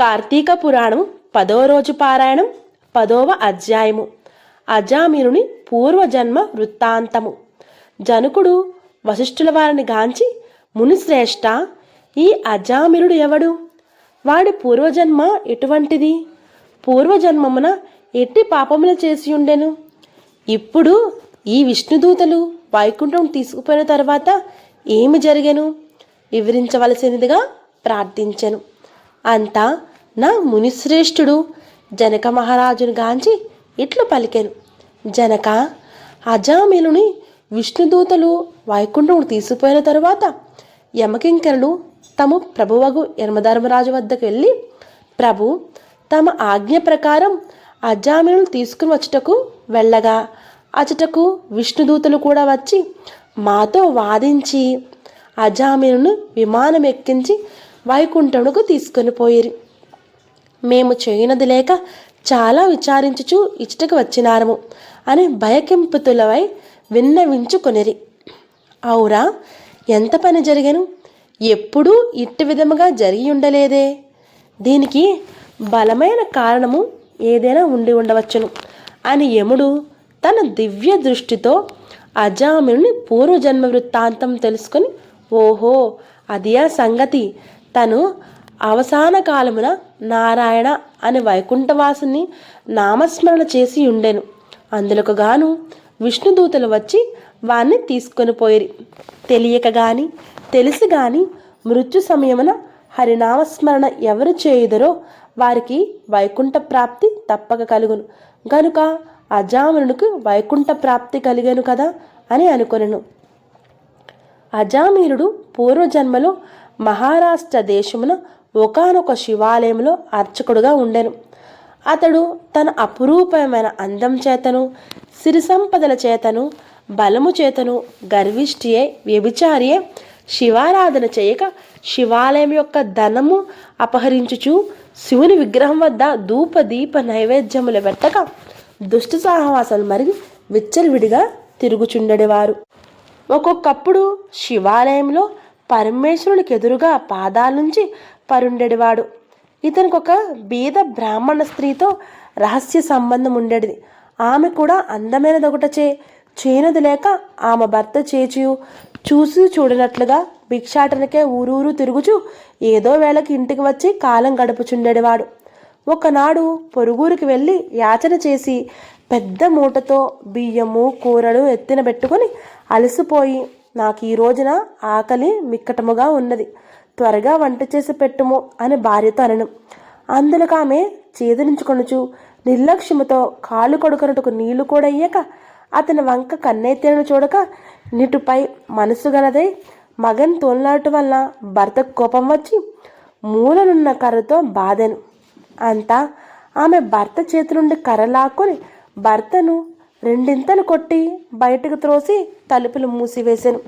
కార్తీక పురాణం పదో రోజు పారాయణం పదవ అధ్యాయము. అజామిరుని పూర్వజన్మ వృత్తాంతము. జనకుడు వశిష్ఠుల వారిని గాంచి మునిశ్రేష్ట ఈ అజామిరుడు ఎవడు? వాడి పూర్వజన్మ ఎటువంటిది? పూర్వజన్మమున ఎట్టి పాపములు చేసి ఉండెను ఇప్పుడు ఈ విష్ణుదూతలు వైకుంఠం తీసుకుపోయిన తర్వాత ఏమి జరిగెను? వివరించవలసినదిగా ప్రార్థించెను. అంతా నా మునిశ్రేష్ఠుడు జనక మహారాజును గాంచి ఇట్లు పలికెను. జనక అజామిలుని విష్ణుదూతలు వైకుంఠం తీసుకుపోయిన తరువాత యమకింకరులు తమ ప్రభువగు యమధర్మరాజు వద్దకు వెళ్ళి ప్రభు తమ ఆజ్ఞ ప్రకారం అజామిలను తీసుకుని వచ్చుటకు వెళ్ళగా అచటకు విష్ణుదూతలు కూడా వచ్చి మాతో వాదించి అజామినును విమానం ఎక్కించి వైకుంఠమునకు తీసుకొని పోయిరి. మేము చేయనది లేక చాలా విచారించుచు ఇచ్చటకు వచ్చినారము అని భయకింపుతులవై విన్నవించుకొనిరి. అవురా ఎంత పని జరిగను? ఎప్పుడూ ఇట్టి విధముగా జరిగి ఉండలేదే దీనికి బలమైన కారణము ఏదైనా ఉండి ఉండవచ్చును అని యముడు తన దివ్య దృష్టితో అజామిని పూర్వజన్మ వృత్తాంతం తెలుసుకొని ఓహో అది ఆ సంగతి. తను అవసాన కాలమున నారాయణ అనే వైకుంఠవాసుని నామస్మరణ చేసి ఉండెను. అందులకు గాను విష్ణుదూతలు వచ్చి వాణ్ణి తీసుకొని పోయిరి. తెలియక గాని తెలిసి గాని మృత్యు సమయమున హరినామస్మరణ ఎవరు చేయుదరో వారికి వైకుంఠ ప్రాప్తి తప్పక కలుగును. గనుక అజామినుడికి వైకుంఠ ప్రాప్తి కలిగాను కదా అని అనుకొనను. అజామీరుడు పూర్వజన్మలో మహారాష్ట్ర దేశమున ఒకానొక శివాలయంలో అర్చకుడుగా ఉండెను. అతడు తన అపురూపమైన అందం చేతను సిరి సంపదల చేతను బలము చేతను గర్విష్ఠియే వ్యభిచారియే శివారాధన చేయక శివాలయం యొక్క ధనము అపహరించుచు శివుని విగ్రహం వద్ద ధూప దీప నైవేద్యములు పెట్టక దుష్ట సాహవాసాలు మరిగి విచ్చలవిడిగా తిరుగుచుండెడివారు. ఒక్కొక్కప్పుడు శివాలయంలో పరమేశ్వరునికి ఎదురుగా పాదాల నుంచి పరుండెడివాడు. ఇతనికి ఒక బీద బ్రాహ్మణ స్త్రీతో రహస్య సంబంధం ఉండేది ఆమె కూడా అందమైనది ఒకటచే చేయనది లేక ఆమె భర్త చేచియు. చూసి చూడనట్లుగా భిక్షాటనకే ఊరూరు తిరుగుచు ఏదో వేళకి ఇంటికి వచ్చి కాలం గడుపుచుండేవాడు ఒకనాడు పొరుగురికి వెళ్ళి యాచన చేసి పెద్ద మూటతో బియ్యము కూరలు ఎత్తిన పెట్టుకొని అలసిపోయి నాకు ఈ రోజున ఆకలి మిక్కటముగా ఉన్నది. త్వరగా వంట చేసి పెట్టుము అని భార్యతో అనను. అందులోకి ఆమె చేదరించుకొనుచు నిర్లక్ష్యముతో కాలు కొడుకునటుకు నీళ్ళు కూడా అయ్యాక అతని వంక కన్నెత్తేను చూడక నిటుపై మనసు గలదై మగన్ తోలినాటు వల్ల భర్తకు కోపం వచ్చి మూలనున్న కర్రతో బాధెను. అంతా ఆమె భర్త చేతి నుండి కర్ర లాక్కొని భర్తను రెండింతలు కొట్టి బయటకు త్రోసి తలుపులు మూసివేశాను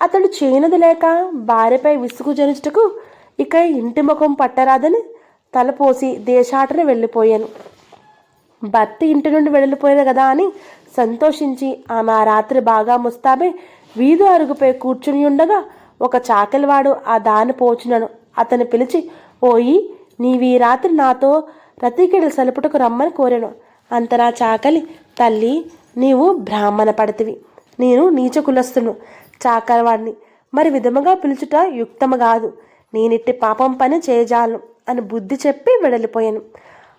అతడు చేయనది లేక భార్యపై విసుగు జనిచుటకు ఇక ఇంటి ముఖం పట్టరాదని తలపోసి దేశాటన వెళ్ళిపోయాను. భర్త ఇంటి నుండి వెళ్ళిపోయేది కదా అని సంతోషించి ఆమె ఆ రాత్రి బాగా ముస్తాబై వీధి అరుగుపై కూర్చుని ఉండగా ఒక చాకలివాడు ఆ దాని పోచునను. అతను పిలిచి ఓయి నీవీ రాత్రి నాతో రతికిడలు సలుపుటకు రమ్మని కోరాను. అంతరా చాకలి తల్లి నీవు బ్రాహ్మణ పడతివి నేను నీచ కులస్తును. చాకరవాణ్ణి. మరి విధముగా పిలుచుట యుక్తము కాదు నేనిట్టి పాపం పని చేయజాలను అని బుద్ధి చెప్పి వెడలిపోయాను.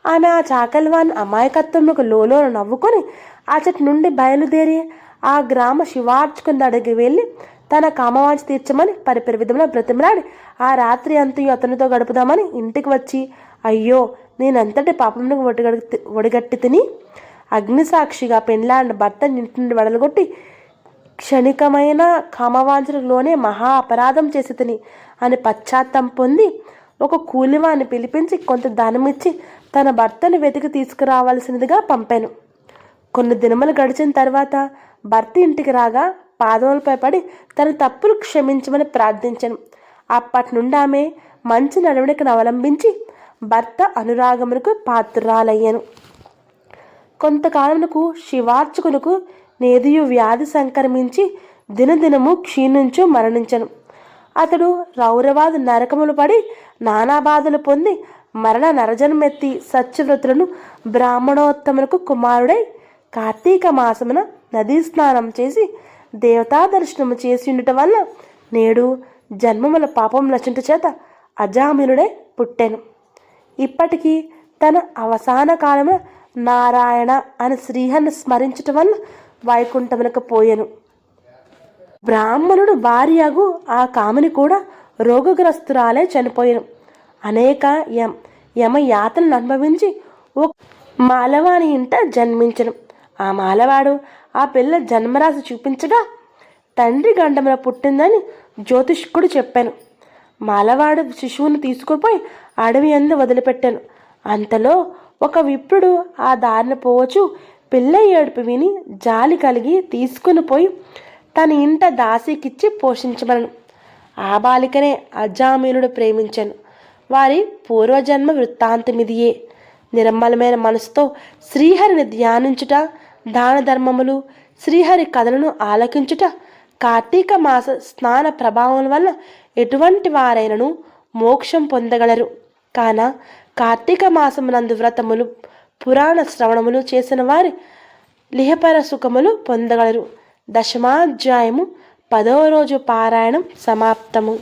ఆమె ఆ చాకలివాన్ అమాయకత్వంలో లోలో నవ్వుకొని అచటి నుండి బయలుదేరి ఆ గ్రామ శివార్చుకుని అడిగి వెళ్ళి తన కామవాంచి తీర్చమని పరిపరి విధంలో బ్రతిమలాడి ఆ రాత్రి అంతయు అతనితో గడుపుదామని ఇంటికి వచ్చి అయ్యో నేనంతటి పాపంను ఒడిగడి ఒడిగట్టి తిని? అగ్నిసాక్షిగా పెండ్లాడిన భర్త ఇంటి నుండి వడలగొట్టి క్షణికమైన కామవాంఛలోనే మహా అపరాధం చేసి తిని అని పశ్చాత్తం పొంది ఒక కూలివాన్ని పిలిపించి కొంత ధనమిచ్చి తన భర్తను వెతికి తీసుకురావాల్సినదిగా పంపాను. కొన్ని దినములు గడిచిన తర్వాత భర్త ఇంటికి రాగా పాదములపై పడి తన తప్పులు క్షమించమని ప్రార్థించాను. అప్పటి నుండి ఆమె మంచి నడవడికను అవలంబించి భర్త అనురాగమునకు పాత్రాలయ్యాను కొంతకాలమునకు శివార్చకునకు నేదియు వ్యాధి సంక్రమించి దినదినము క్షీణించు మరణించను. అతడు రౌరవాది నరకములు పడి నానా బాధలు పొంది మరణ నరజన్మెత్తి సత్యవ్రతులను బ్రాహ్మణోత్తములకు కుమారుడై కార్తీక మాసమున నదీ స్నానం చేసి దేవతా దర్శనము చేసి ఉండటం వల్ల నేడు జన్మముల పాపం నచింట చేత అజామినుడై పుట్టెను. ఇప్పటికీ తన అవసాన కాలమున నారాయణ అని శ్రీహరిని స్మరించటం వల్ల వైకుంఠమునకు పోయెను. బ్రాహ్మణుడు భార్యగు ఆ కామిని కూడా రోగగ్రస్తురాలే చనిపోయాను. అనేక యమ యాతనను అనుభవించి ఒక మాలవాని ఇంట జన్మించను. ఆ మాలవాడు ఆ పిల్ల జన్మరాశి చూపించగా తండ్రి గండమున పుట్టిందని జ్యోతిష్కుడు చెప్పాను. మాలవాడు శిశువును తీసుకుపోయి అడవి అందు వదిలిపెట్టాను. అంతలో ఒక విప్రుడు ఆ దారిన పోవచ్చు పిల్ల ఏడుపు విని జాలి కలిగి తీసుకుని పోయి తన ఇంట దాసికిచ్చి పోషించమలను ఆ బాలికనే అజామీనుడు ప్రేమించాను. వారి పూర్వజన్మ వృత్తాంతమిదియే. నిర్మలమైన మనసుతో శ్రీహరిని ధ్యానించుట దాన ధర్మములు శ్రీహరి కథలను ఆలకించుట కార్తీక మాస స్నాన ప్రభావం వల్ల ఎటువంటి వారైనను మోక్షం పొందగలరు. కాన కార్తీక మాసమునందు వ్రతములు పురాణ శ్రవణములు చేసిన వారి లిహపర సుఖములు పొందగలరు. దశమాధ్యాయము పదో రోజు పారాయణం సమాప్తము.